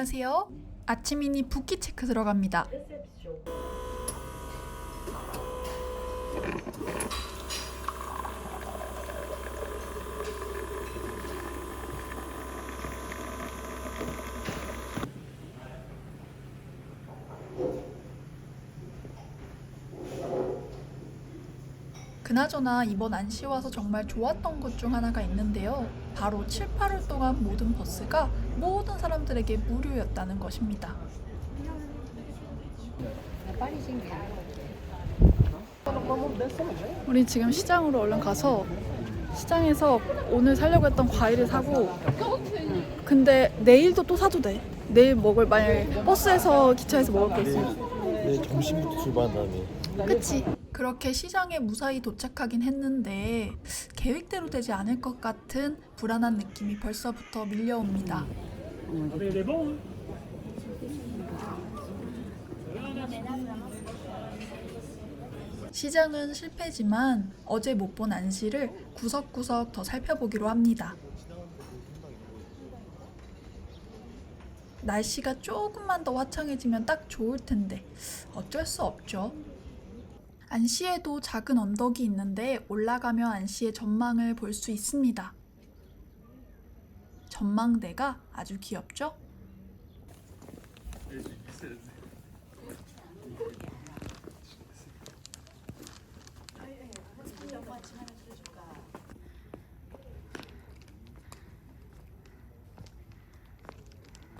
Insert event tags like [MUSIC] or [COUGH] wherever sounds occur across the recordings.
안녕하세요. 아침이니 붓기 체크 들어갑니다. 그나저나 이번 안시 와서 정말 좋았던 것 중 하나가 있는데요. 바로 7, 8월 동안 모든 버스가 모든 사람들에게 무료였다는 것입니다. 우리 지금 시장으로 얼른 가서 시장에서 오늘 사려고 했던 과일을 사고 근데 내일도 또 사도 돼. 내일 먹을 만약에 버스에서 기차에서 먹을 거 있으면 내일 점심부터 출발한다니. 그치. 그렇게 시장에 무사히 도착하긴 했는데 계획대로 되지 않을 것 같은 불안한 느낌이 벌써부터 밀려옵니다. 시장은 실패지만 어제 못 본 안시를 구석구석 더 살펴보기로 합니다. 날씨가 조금만 더 화창해지면 딱 좋을 텐데 어쩔 수 없죠. 안시에도 작은 언덕이 있는데 올라가면 안시의 전망을 볼 수 있습니다. 전망대가 아주 귀엽죠?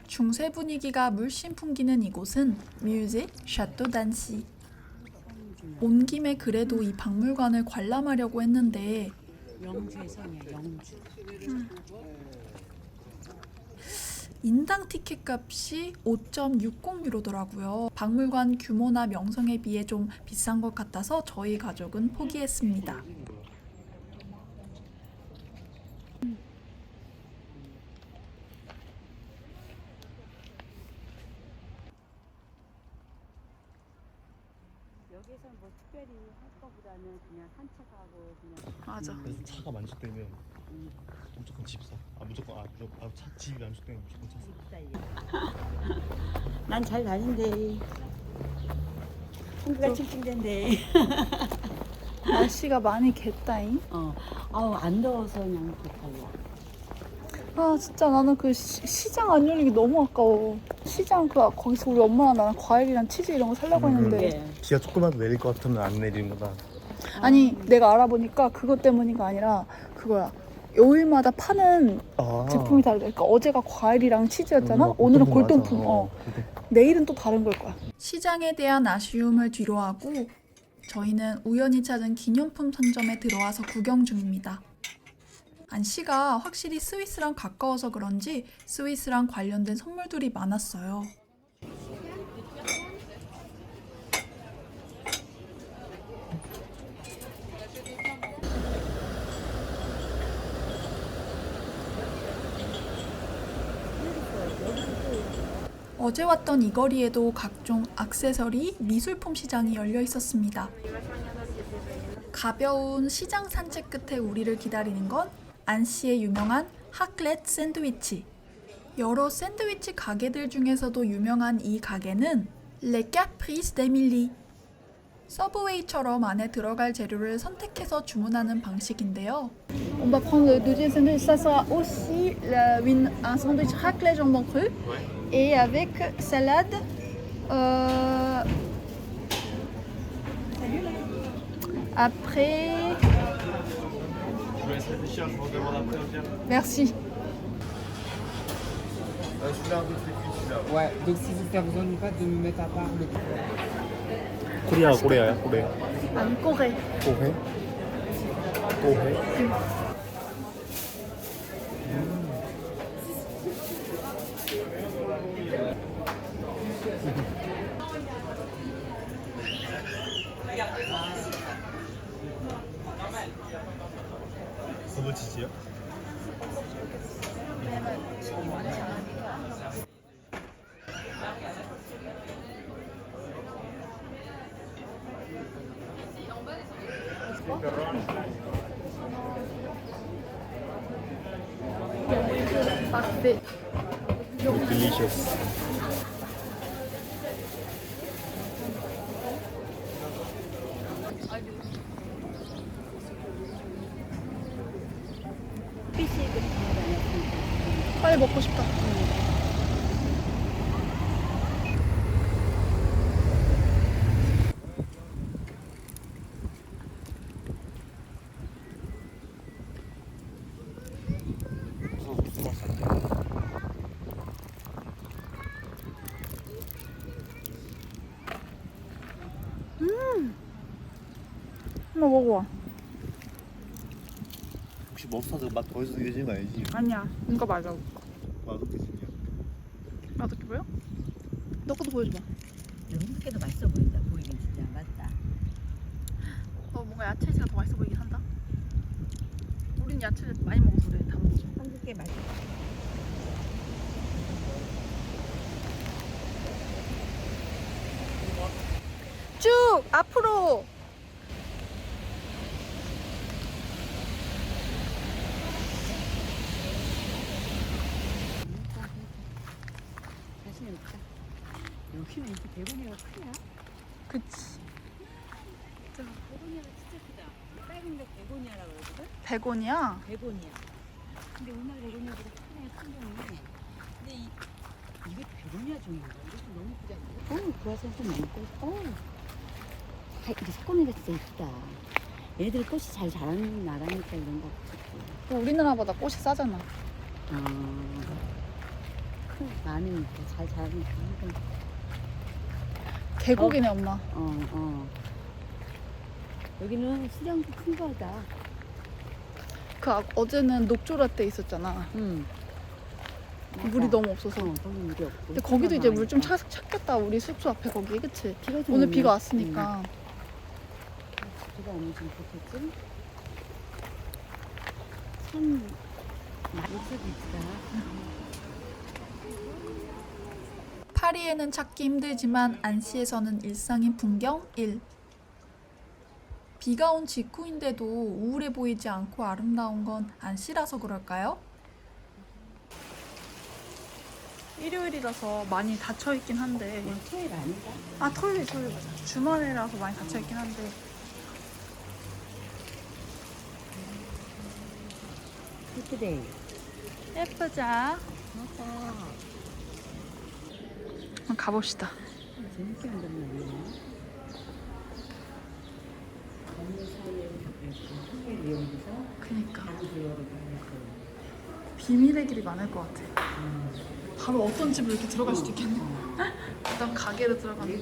중세 분위기가 물씬 풍기는 이곳은 뮤제 샤또 단시. 온 김에 그래도 이 박물관을 관람하려고 했는데 영주의 성이야 영주 인당 티켓 값이 5.60유로더라고요. 박물관 규모나 명성에 비해 좀 비싼 것 같아서 저희 가족은 포기했습니다. 여기서 뭐 특별히 할 거보다는 그냥 산책하고 그냥 맞아. 그래서 차가 만족되면 무조건 집 사. 아 무조건 아 무조건 아, 차 집이 만족되면 무조건 차 사. [LAUGHS] 난잘 다닌대 공기가 칭칭댄데 [LAUGHS] 날씨가 많이 겠다잉. 어 아우 안 더워서 그냥 좋다야 아 진짜 나는 그 시, 장안 열리기 너무 아까워. 시장 그 거기서 우리 엄마랑 나랑 과일이랑 치즈 이런 거 살려고 음, 했는데 예. 비가 조금만 더 내릴 것 같으면 안 내리는 거다. 아니 내가 알아보니까 그것 때문이가 아니라 그거야. 요일마다 파는 아. 제품이 다르다. 그러니까 어제가 과일이랑 치즈였잖아. 음, 오늘은 맞아. 골동품. 어. 그래. 내일은 또 다른 걸 거야. 시장에 대한 아쉬움을 뒤로하고 저희는 우연히 찾은 기념품 상점에 들어와서 구경 중입니다. 안씨가 확실히 스위스랑 가까워서 그런지 스위스랑 관련된 선물들이 많았어요. 어제 왔던 이 거리에도 각종 액세서리, 미술품 시장이 열려 있었습니다. 가벼운 시장 산책 끝에 우리를 기다리는 건 안시의 유명한 하클렛 샌드위치. 여러 샌드위치 가게들 중에서도 유명한 이 가게는 레 카프리스 데밀리. 서브웨이처럼 안에 들어갈 재료를 선택해서 주문하는 방식인데요. On va prendre le deuxième sandwich. Ça sera aussi la- une- un sandwich raclette jambon cru et avec salade. euh, Après. Je vous laisse réfléchir, je vous redemande après au pire. Merci. celui-là un peu plus cuit, celui-là. Ouais, donc si vous faire besoin d'une pâte, de me mettre à part le 코리아 고래야 고래. 아니 꼬레. 고해. 고해. 더 Bak Delicious. 먹어봐. 혹시 머스타드 맛 더해서 느껴지는 거 아니지? 아니야. 이거 맞아. 생겨. 맛없게 보여? 너 것도 보여줘봐. 음식에도 맛있어 보인다. 보이긴 진짜 맞다. 어, 뭔가 야채가 더 맛있어 보이긴 한다. 우린 야채 많이 먹어서 그래. 다 먹어서. 한국게 맛있어. 쭉 앞으로. 자신 없다. 여기는 이렇게 베고니아가 크냐? 그치. 베고니아가 진짜 크다. 빨간 게 베고니아라고 그러거든? 백원이야. 베고니아. 근데 우리나라 베고니아보다 크네, 풍경이. 근데 이, 이게 베고니아 종인가? 이것도 너무 크지 않나? 어, 그 와서 좀 꽃. 어. 다 이게 석고니가 진짜 이쁘다. 얘네들 꽃이 잘 자라는 나라니까 이런 거 같고. 우리나라보다 꽃이 싸잖아. 아. 큰, 많으니까, 잘 자라니까. 계곡이네 엄마. 어, 어. 여기는 수량도 큰 거다. 그 아, 어제는 녹조라 때 있었잖아. 응. 물이 너무 없어서. 어, 거기 물이 없고. 근데 거기도 이제 물 좀 찾겠다. 우리 숙소 앞에 거기, 그치? 비가 좀 오늘 오면- 비가 왔으니까. 응, 비가 오면 좀 좋겠지? 참, 여기서도 있다. 파리에는 찾기 힘들지만 안시에서는 일상인 풍경 1. 비가 온 직후인데도 우울해 보이지 않고 아름다운 건 안시라서 그럴까요? 일요일이라서 많이 닫혀 있긴 한데 그냥 토요일 아닌가? 아 토요일 토요일 맞아 주말이라서 많이 닫혀 있긴 한데 피트데이. 예쁘자 맞아. 한번 가봅시다. 그니까. 비밀의 길이 많을 것 같아. 바로 어떤 집으로 이렇게 들어갈 수도 있겠네 일단 [LAUGHS] 가게로 들어가는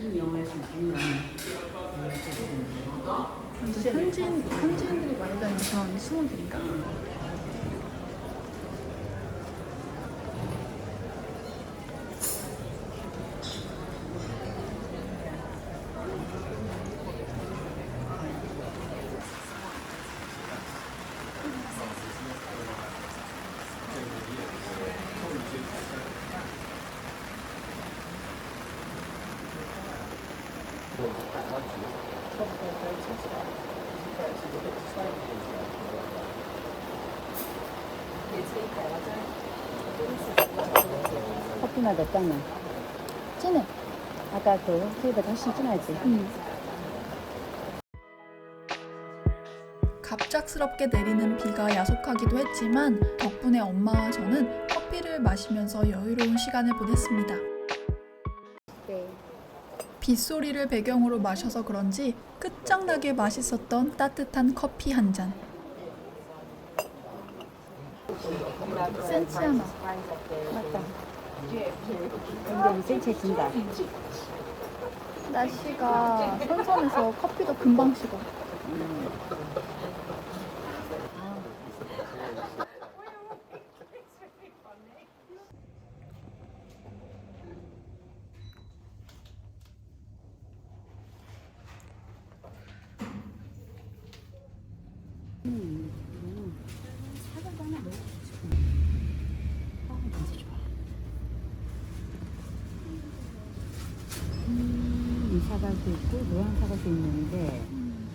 현지인, 현지인들이 많이 다니는 그런 숨은 길인가? 커피나 몇 장이야? 진해 아까 그 호텔보다 훨씬 진하지? 갑작스럽게 내리는 비가 야속하기도 했지만 덕분에 엄마와 저는 커피를 마시면서 여유로운 시간을 보냈습니다. 네. 빗소리를 배경으로 마셔서 그런지 끝장나게 맛있었던 따뜻한 커피 한 잔. 센치하나. 맞다. 근데 센체 진다. 날씨가 선선해서 커피도 금방 식어. 사 사과도 있고 노란 사과도 있는데 음.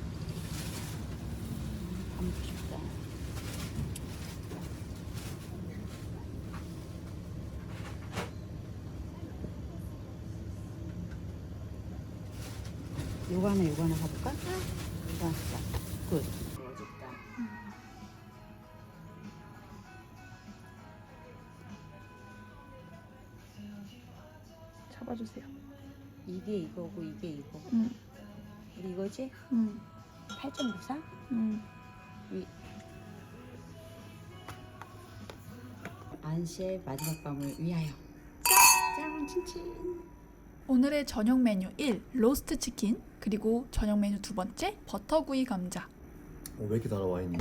안 먹고 싶다. 요거 하나 요거 하나 가볼까? 응. 이거 합시다. 굿. 멋있다. 잡아주세요. 이게 이거고 이게 이거. 이거지? 응. 8.94? 응. 안시의 마지막 밤을 위하여. 짠! 칭칭. 오늘의 저녁 메뉴 1. 로스트 치킨 그리고 저녁 메뉴 두 번째 버터구이 감자 어, 왜 이렇게 달아 와인이?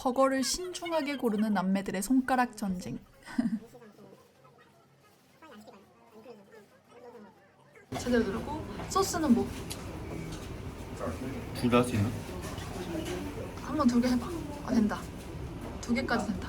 버거를 신중하게 고르는 남매들의 손가락 전쟁 제대로 누르고 소스는 뭐? 둘다할수 있나? 한번 두 개 해봐 아 된다 두 개까지 된다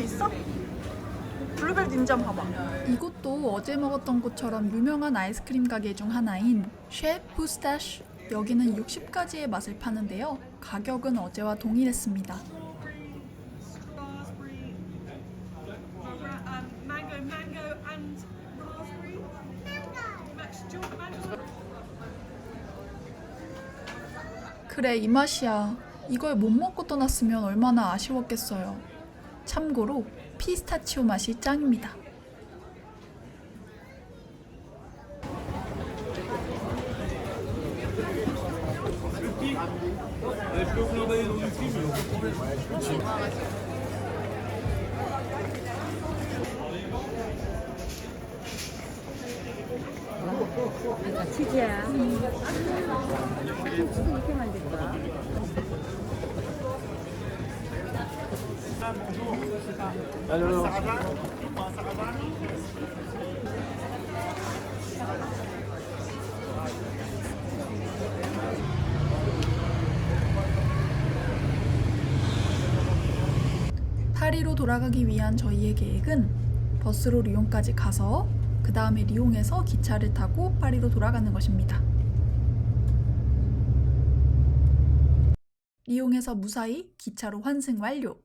블루베리도 있어? 인지 한번 봐봐. 이곳도 어제 먹었던 곳처럼 유명한 아이스크림 가게 중 하나인 쉐프 스타쉬. 여기는 60가지의 맛을 파는데요. 가격은 어제와 동일했습니다. 그래 이 맛이야. 이걸 못 먹고 떠났으면 얼마나 아쉬웠겠어요. 참고로 피스타치오 맛이 짱입니다. 아까 치즈야. 치즈 이렇게 만들 거야. 파리로 돌아가기 위한 저희의 계획은 버스로 리옹까지 가서 그 다음에 리옹에서 기차를 타고 파리로 돌아가는 것입니다. 리옹에서 무사히 기차로 환승 완료.